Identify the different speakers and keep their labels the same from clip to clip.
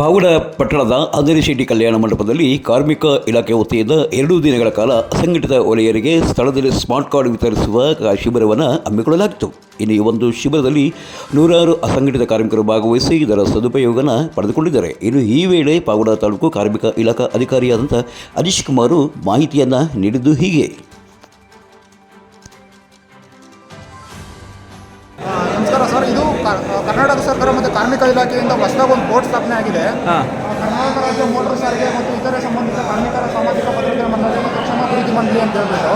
Speaker 1: ಪಾವಡ ಪಟ್ಟಣದ ಅಂಜನಿ ಶೆಟ್ಟಿ ಕಲ್ಯಾಣ ಮಂಟಪದಲ್ಲಿ ಕಾರ್ಮಿಕ ಇಲಾಖೆ ವತಿಯಿಂದ ಎರಡು ದಿನಗಳ ಕಾಲ ಅಸಂಘಟಿತ ವಲಯರಿಗೆ ಸ್ಥಳದಲ್ಲಿ ಸ್ಮಾರ್ಟ್ ಕಾರ್ಡ್ ವಿತರಿಸುವ ಶಿಬಿರವನ್ನು ಹಮ್ಮಿಕೊಳ್ಳಲಾಗಿತ್ತು. ಇನ್ನು ಈ ಒಂದು ಶಿಬಿರದಲ್ಲಿ ನೂರಾರು ಅಸಂಘಟಿತ ಕಾರ್ಮಿಕರು ಭಾಗವಹಿಸಿ ಇದರ ಸದುಪಯೋಗನ ಪಡೆದುಕೊಂಡಿದ್ದಾರೆ. ಇನ್ನು ಈ ವೇಳೆ ಪಾವಡ ತಾಲೂಕು ಕಾರ್ಮಿಕ ಇಲಾಖಾ ಅಧಿಕಾರಿಯಾದಂಥ ಅನೀಶ್ ಕುಮಾರು ಮಾಹಿತಿಯನ್ನು ನೀಡಿದ್ದು ಹೀಗೆ.
Speaker 2: ಕರ್ನಾಟಕ ಸರ್ಕಾರ ಮತ್ತು ಕಾರ್ಮಿಕ ಇಲಾಖೆಯಿಂದ ಹೊಸದಾಗಿ ಒಂದು ಬೋರ್ಡ್ ಸ್ಥಾಪನೆ ಆಗಿದೆ. ಕರ್ನಾಟಕ ರಾಜ್ಯ ಮೋಟರ್ ಸಾರಿಗೆ ಮತ್ತು ಇತರೆ ಸಂಬಂಧಿತ ಕಾರ್ಮಿಕರ ಸಾಮಾಜಿಕ ಭದ್ರತೆ ಮಂಡಳಿ ಮತ್ತು ಕ್ಷಮಾ ಅಭಿವೃದ್ಧಿ ಮಂಡಳಿ ಅಂತ ಹೇಳ್ಬಿಟ್ಟು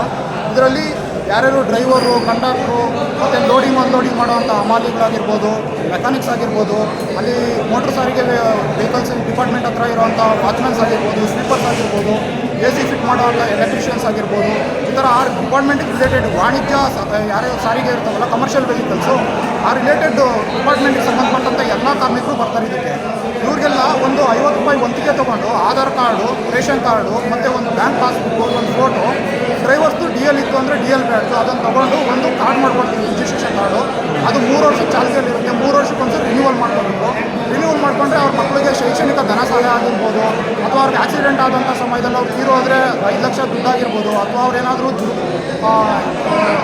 Speaker 2: ಇದರಲ್ಲಿ ಯಾರ್ಯಾರು ಡ್ರೈವರು ಕಂಡಕ್ಟ್ರು ಮತ್ತು ಲೋಡಿಂಗ್ ಅನ್ಲೋಡಿಂಗ್ ಮಾಡುವಂಥ ಹಮಾಲಿಗಳಾಗಿರ್ಬೋದು ಮೆಕ್ಯಾನಿಕ್ಸ್ ಆಗಿರ್ಬೋದು ಅಲ್ಲಿ ಮೋಟರ್ ಸಾರಿಗೆ ವೆಹಿಕಲ್ಸ್ ಡಿಪಾರ್ಟ್ಮೆಂಟ್ ಹತ್ರ ಇರುವಂಥ ವಾಚ್ಮೆನ್ಸ್ ಆಗಿರ್ಬೋದು ಸ್ಲೀಪರ್ಸ್ ಆಗಿರ್ಬೋದು ಎ ಸಿ ಫಿಟ್ ಮಾಡುವಂಥ ಎಲೆಕ್ಟ್ರಿಷಿಯನ್ಸ್ ಆಗಿರ್ಬೋದು, ಈ ಥರ ಆ ಡಿಪಾರ್ಟ್ಮೆಂಟ್ಗೆ ರಿಲೇಟೆಡ್ ವಾಣಿಜ್ಯ ಯಾರ್ಯಾವ ಸಾರಿಗೆ ಇರ್ತಾವಲ್ಲ ಕಮರ್ಷಿಯಲ್ ವೆಹಿಕಲ್ಸು ಆ ರಿಲೇಟೆಡ್ ಡಿಪಾರ್ಟ್ಮೆಂಟ್ಗೆ ಸಂಬಂಧಪಟ್ಟಂಥ ಎಲ್ಲ ಕಾರ್ಮಿಕರು ಬರ್ತಾರೆ ಇದಕ್ಕೆ. ಇವ್ರಿಗೆಲ್ಲ ಒಂದು ಐವತ್ತು ರೂಪಾಯಿ ಒಂದಿಗೆ ತೊಗೊಂಡು ಆಧಾರ್ ಕಾರ್ಡು, ರೇಷನ್ ಕಾರ್ಡು, ಮತ್ತು ಒಂದು ಬ್ಯಾಂಕ್ ಪಾಸ್ಬುಕ್, ಒಂದು ಫೋಟೋ ಡ್ರೈವರ್ಸ್ದು ಡಿ ಎಲ್ ಇತ್ತು ಅಂದರೆ ಡಿ ಎಲ್ ಬ್ಯಾಡ್ಸು ಅದನ್ನು ತೊಗೊಂಡು ಒಂದು ಕಾರ್ಡ್ ಮಾಡ್ಕೊಡ್ತೀವಿ ರಿಜಿಸ್ಟ್ರೇಷನ್ ಕಾರ್ಡು ಸಮಯದಲ್ಲಿ ಅವ್ರು ತೀರೋ ಅಂದರೆ ಐದು ಲಕ್ಷ ದುಡ್ಡಾಗಿರ್ಬೋದು ಅಥವಾ ಅವ್ರೇನಾದರೂ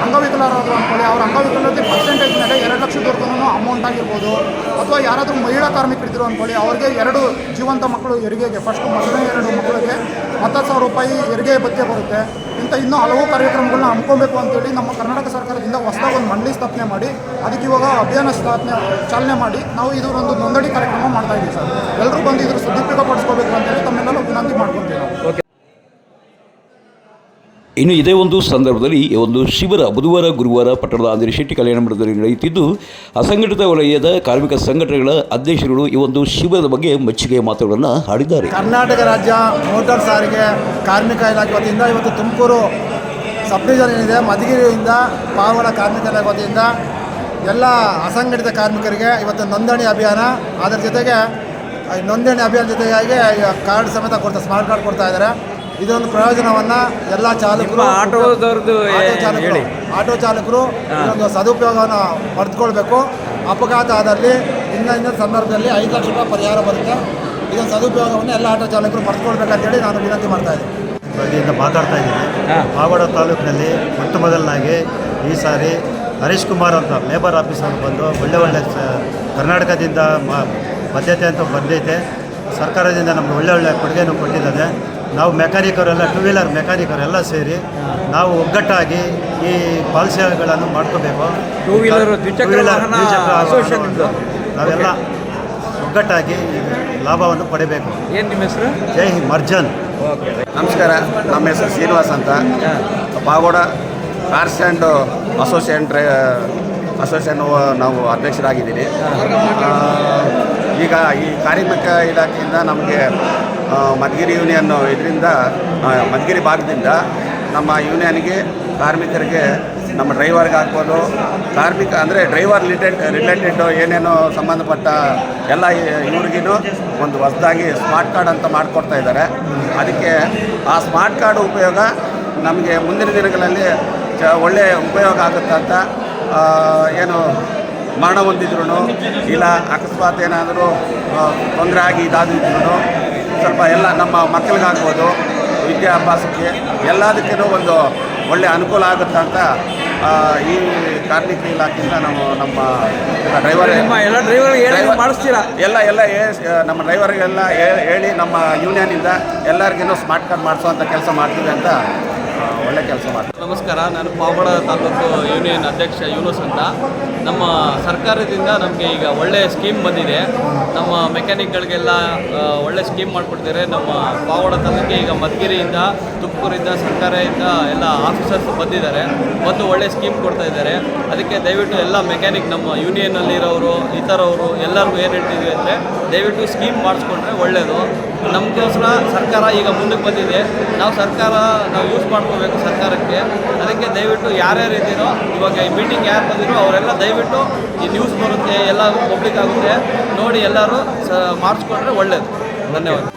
Speaker 2: ಅಂಗವಿಕಲರಾದರು ಅಂದ್ಕೊಳ್ಳಿ. ಅವ್ರ ಅಂಗವಿಕಲತೆ ಪರ್ಸೆಂಟೇಜ್ ಮೇಲೆ ಎರಡು ಲಕ್ಷದವರೆಗೂ ಅಮೌಂಟ್ ಆಗಿರ್ಬೋದು. ಅಥವಾ ಯಾರಾದರೂ ಮಹಿಳಾ ಕಾರ್ಮಿಕರಿದ್ದರು ಅಂದ್ಕೊಳ್ಳಿ. ಅವ್ರಿಗೆ ಎರಡು ಜೀವಂತ ಮಕ್ಕಳು ಹೆರಿಗೆಗೆ ಫಸ್ಟ್ ಮೊದಲನೇ ಎರಡು ಮಕ್ಕಳಿಗೆ ಹತ್ತು ಸಾವಿರ ರೂಪಾಯಿ ಹೆರಿಗೆ ಭತ್ಯೆ ಬರುತ್ತೆ. ಇಂಥ ಇನ್ನೂ ಹಲವು ಕಾರ್ಯಕ್ರಮಗಳನ್ನ ಹಮ್ಮಿಕೊಬೇಕು ಅಂತೇಳಿ ನಮ್ಮ ಕರ್ನಾಟಕ ಸರ್ಕಾರದಿಂದ ಹೊಸದಾಗಿ ಒಂದು ಮಂಡಳಿ ಸ್ಥಾಪನೆ ಮಾಡಿ, ಅದಕ್ಕೆ ಇವಾಗ ಅಭಿಯಾನ ಸ್ಥಾಪನೆ, ಚಾಲನೆ ಮಾಡಿ ನಾವು ಇದರೊಂದು ಒಂದು ನೋಂದಣಿ ಕಾರ್ಯಕ್ರಮ ಮಾಡ್ತಾ ಇದ್ದೀವಿ ಸರ್. ಎಲ್ಲರೂ ಬಂದು ಇದ್ರ ಸದುಪಯೋಗ ಪಡಿಸ್ಕೋಬೇಕು ಅಂತೇಳಿ ತಮ್ಮೆಲ್ಲರೂ ವಿನಂತಿ ಮಾಡ್ಕೊತೀವಿ.
Speaker 1: ಇನ್ನು ಇದೇ ಒಂದು ಸಂದರ್ಭದಲ್ಲಿ ಈ ಒಂದು ಶಿಬಿರ ಬುಧವಾರ, ಗುರುವಾರ ಪಟ್ಟಣದ ಆಂಜನೇಯ ಶೆಟ್ಟಿ ಕಲ್ಯಾಣ ಮಂಟಪದಲ್ಲಿ ನಡೆಯುತ್ತಿದ್ದು, ಅಸಂಘಟಿತ ವಲಯದ ಕಾರ್ಮಿಕ ಸಂಘಟನೆಗಳ ಅಧ್ಯಕ್ಷರುಗಳು ಈ ಒಂದು ಶಿಬಿರದ ಬಗ್ಗೆ ಮೆಚ್ಚುಗೆಯ ಮಾತುಗಳನ್ನು ಆಡಿದ್ದಾರೆ
Speaker 3: ಕರ್ನಾಟಕ ರಾಜ್ಯ ಮೋಟಾರ್ ಸಾರಿಗೆ ಕಾರ್ಮಿಕ ಇಲಾಖೆ ವತಿಯಿಂದ ಇವತ್ತು ತುಮಕೂರು ಸಬ್ ಏನಿದೆ, ಮಧುಗಿರಿಯಿಂದ ಪಾವಗಡ ಕಾರ್ಮಿಕ ಇಲಾಖೆ ವತಿಯಿಂದ ಎಲ್ಲ ಅಸಂಘಟಿತ ಕಾರ್ಮಿಕರಿಗೆ ಇವತ್ತು ನೋಂದಣಿ ಅಭಿಯಾನ. ಅದರ ಜೊತೆಗೆ ನೋಂದಣಿ ಅಭಿಯಾನ ಜೊತೆಗಾಗಿ ಕಾರ್ಡ್ ಸಮೇತ ಕೊಡ್ತಾ, ಸ್ಮಾರ್ಟ್ ಕಾರ್ಡ್ ಕೊಡ್ತಾ ಇದ್ದಾರೆ. ಇದೊಂದು ಪ್ರಯೋಜನವನ್ನು ಎಲ್ಲ ಚಾಲಕರು
Speaker 4: ಆಟೋದವ್ರದ್ದು
Speaker 3: ಆಟೋ ಚಾಲಕರು
Speaker 4: ಹೇಳಿ.
Speaker 3: ಆಟೋ ಚಾಲಕರು ಇದೊಂದು ಸದುಪಯೋಗವನ್ನು ಪಡೆದುಕೊಳ್ಬೇಕು. ಅಪಘಾತ ಆದಲ್ಲಿ ಇನ್ನ ಇನ್ನೊಂದು ಸಂದರ್ಭದಲ್ಲಿ ಐದು ಲಕ್ಷ ರೂಪಾಯಿ ಪರಿಹಾರ ಬರುತ್ತೆ. ಇದೊಂದು ಸದುಪಯೋಗವನ್ನು ಎಲ್ಲ ಆಟೋ ಚಾಲಕರು ಪಡೆದುಕೊಳ್ಬೇಕಂತೇಳಿ ನಾನು ವಿನಂತಿ ಮಾಡ್ತಾ ಇದ್ದೀನಿ.
Speaker 5: ಮಾತಾಡ್ತಾ ಇದ್ದೀನಿ. ಪಾವಾಡ ತಾಲೂಕಿನಲ್ಲಿ ಮೊಟ್ಟ ಮೊದಲನಾಗಿ ಈ ಸಾರಿ ಹರೀಶ್ ಕುಮಾರ್ ಅಂತ ಲೇಬರ್ ಆಫೀಸರ್ ಬಂದು ಒಳ್ಳೆ ಒಳ್ಳೆ ಕರ್ನಾಟಕದಿಂದ ಮಾ ಬದ್ಧತೆ ಅಂತ ಬಂದೈತೆ. ಸರ್ಕಾರದಿಂದ ನಮ್ಗೆ ಒಳ್ಳೆ ಒಳ್ಳೆ ಕೊಡುಗೆಯನ್ನು ಕೊಟ್ಟಿದ್ದಾರೆ. ನಾವು ಮೆಕ್ಯಾನಿಕರೆಲ್ಲ ಟೂ ವೀಲರ್ ಮೆಕ್ಯಾನಿಕರೆಲ್ಲ ಸೇರಿ ನಾವು ಒಗ್ಗಟ್ಟಾಗಿ ಈ ಪಾಲಿಸಿಗಳನ್ನು ಮಾಡ್ಕೋಬೇಕು.
Speaker 4: ಟೂ
Speaker 5: ವೀಲರ್ ನಾವೆಲ್ಲ ಒಗ್ಗಟ್ಟಾಗಿ ಲಾಭವನ್ನು ಪಡಿಬೇಕು.
Speaker 4: ಏನು ನಿಮ್ಮ ಹೆಸರು?
Speaker 5: ಜೈ ಹಿಂದ್ ಮರ್ಜನ್.
Speaker 4: ಓಕೆ
Speaker 6: ನಮಸ್ಕಾರ ನಮ್ಮ ಹೆಸರು ಶ್ರೀನಿವಾಸ್ ಅಂತ. Pagoda cars and association try association ನಾವು ಅಧ್ಯಕ್ಷರಾಗಿದ್ದೀವಿ. ಈಗ ಈ ಕಾರ್ಮಿಕ ಇಲಾಖೆಯಿಂದ ನಮಗೆ ಮಧುಗಿರಿ ಯೂನಿಯನ್ ಇದರಿಂದ ಮಧುಗಿರಿ ಭಾಗದಿಂದ ನಮ್ಮ ಯೂನಿಯನ್ಗೆ ಕಾರ್ಮಿಕರಿಗೆ ನಮ್ಮ ಡ್ರೈವರ್ಗೆ ಹಾಕ್ಬೋದು. ಕಾರ್ಮಿಕ ಅಂದರೆ ಡ್ರೈವರ್ ರಿಲೇಟೆಡ್ ರಿಲೇಟೆಡ್ ಏನೇನೋ ಸಂಬಂಧಪಟ್ಟ ಎಲ್ಲ ಇವ್ರಿಗೂ ಒಂದು ಹೊಸದಾಗಿ ಸ್ಮಾರ್ಟ್ ಕಾರ್ಡ್ ಅಂತ ಮಾಡಿಕೊಡ್ತಾ ಇದ್ದಾರೆ. ಅದಕ್ಕೆ ಆ ಸ್ಮಾರ್ಟ್ ಕಾರ್ಡ್ ಉಪಯೋಗ ನಮಗೆ ಮುಂದಿನ ದಿನಗಳಲ್ಲಿ ಒಳ್ಳೆಯ ಉಪಯೋಗ ಆಗುತ್ತೆ ಅಂತ ಏನು ಮರಣ ಹೊಂದಿದ್ರು ಇಲ್ಲ ಅಕಸ್ಮಾತ್ ಏನಾದರೂ ತೊಂದರೆ ಆಗಿ ಇದಾದಿದ್ರು ಸ್ವಲ್ಪ ಎಲ್ಲ ನಮ್ಮ ಮಕ್ಕಳಿಗಾಗ್ಬೋದು ವಿದ್ಯಾಭ್ಯಾಸಕ್ಕೆ ಎಲ್ಲದಕ್ಕೂ ಒಂದು ಒಳ್ಳೆಯ ಅನುಕೂಲ ಆಗುತ್ತೆ ಅಂತ ಈ ಕಾರ್ಮಿಕ ಇಲಾಖೆಯಿಂದ ನಾವು ನಮ್ಮ ಡ್ರೈವರ್
Speaker 4: ಎಲ್ಲ ಡ್ರೈವರ್ ಮಾಡಿಸ್ತೀರಾ?
Speaker 6: ಎಲ್ಲ ಎಲ್ಲ ನಮ್ಮ ಡ್ರೈವರ್ಗೆಲ್ಲ ಹೇಳಿ ನಮ್ಮ ಯೂನಿಯನಿಂದ ಎಲ್ಲರಿಗೂ ಸ್ಮಾರ್ಟ್ ಕಾರ್ಡ್ ಮಾಡಿಸುವಂಥ ಕೆಲಸ ಮಾಡ್ತೀವಿ ಅಂತ ಒಳ್ಳೆ ಕೆಲಸ ಮಾಡ್ತಾರೆ.
Speaker 7: ನಮಸ್ಕಾರ, ನಾನು ಪಾವಡ ತಾಲೂಕು ಯೂನಿಯನ್ ಅಧ್ಯಕ್ಷ ಯೂನುಸ್ ಅಂತ. ನಮ್ಮ ಸರ್ಕಾರದಿಂದ ನಮಗೆ ಈಗ ಒಳ್ಳೆ ಸ್ಕೀಮ್ ಬಂದಿದೆ. ನಮ್ಮ ಮೆಕ್ಯಾನಿಕ್ಗಳಿಗೆಲ್ಲ ಒಳ್ಳೆ ಸ್ಕೀಮ್ ಮಾಡಿಕೊಡ್ತಾರೆ ನಮ್ಮ ಪಾವಗಡ ತಾಲೂಕಿಗೆ ಈಗ ಮಧುಗಿರಿಯಿಂದ ತುಮಕೂರಿಂದ, ಸರ್ಕಾರದಿಂದ ಎಲ್ಲ ಆಫೀಸರ್ಸ್ ಬಂದಿದ್ದಾರೆ. ಮತ್ತು ಒಳ್ಳೆ ಸ್ಕೀಮ್ ಕೊಡ್ತಾ ಇದ್ದಾರೆ. ಅದಕ್ಕೆ ದಯವಿಟ್ಟು ಎಲ್ಲ ಮೆಕ್ಯಾನಿಕ್ ನಮ್ಮ ಯೂನಿಯನ್ನಲ್ಲಿರೋರು ಇತರವರು ಎಲ್ಲರಿಗೂ ಏನು ಹೇಳ್ತಿದ್ವಿ ಅಂದರೆ, ದಯವಿಟ್ಟು ಸ್ಕೀಮ್ ಮಾಡಿಸ್ಕೊಂಡ್ರೆ ಒಳ್ಳೆಯದು ನಮಗೋಸ್ಕರ ಸರ್ಕಾರ ಈಗ ಮುಂದಕ್ಕೆ ಬಂದಿದೆ. ನಾವು ಸರ್ಕಾರ, ನಾವು ಯೂಸ್ ಮಾಡ್ಕೋಬೇಕು ಸರ್ಕಾರಕ್ಕೆ. ಅದಕ್ಕೆ ದಯವಿಟ್ಟು ಯಾರ್ಯಾರು ಇದ್ದೀರೋ, ಇವಾಗ ಈ ಮೀಟಿಂಗ್ ಯಾರು ಬಂದಿರೋ ಅವರೆಲ್ಲ ದಯವಿಟ್ಟು ಈ ನ್ಯೂಸ್ ಬರುತ್ತೆ, ಎಲ್ಲ ಪಬ್ಲಿಕ್ ಆಗುತ್ತೆ. ನೋಡಿ ಎಲ್ಲರೂ ಸ, ಮಾಡಿಸ್ಕೊಂಡ್ರೆ ಒಳ್ಳೆಯದು ಧನ್ಯವಾದ.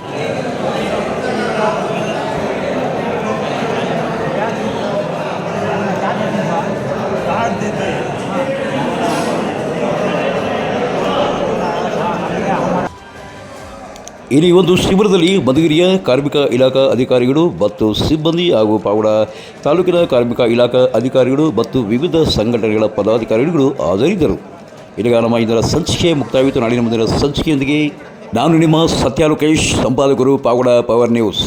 Speaker 1: ಈ ಒಂದು ಶಿಬಿರದಲ್ಲಿ ಮಧುಗಿರಿಯ ಕಾರ್ಮಿಕ ಇಲಾಖಾ ಅಧಿಕಾರಿಗಳು ಮತ್ತು ಸಿಬ್ಬಂದಿ ಹಾಗೂ ಪಾವಡ ತಾಲೂಕಿನ ಕಾರ್ಮಿಕ ಇಲಾಖಾ ಅಧಿಕಾರಿಗಳು ಮತ್ತು ವಿವಿಧ ಸಂಘಟನೆಗಳ ಪದಾಧಿಕಾರಿಗಳು ಹಾಜರಿದ್ದರು. ಈಗ ನಮ್ಮ ಇದರ ಸಂಚಿಕೆ ಮುಕ್ತಾಯವಿತ್ತು ನಾಳಿನ ಮುಂದಿನ ಸಂಚಿಕೆಯೊಂದಿಗೆ ನಾನು ನಿಮ್ಮ ಸತ್ಯ ಲೋಕೇಶ್ ಸಂಪಾದಕರು ಪಾವಡ ಪವರ್ ನ್ಯೂಸ್.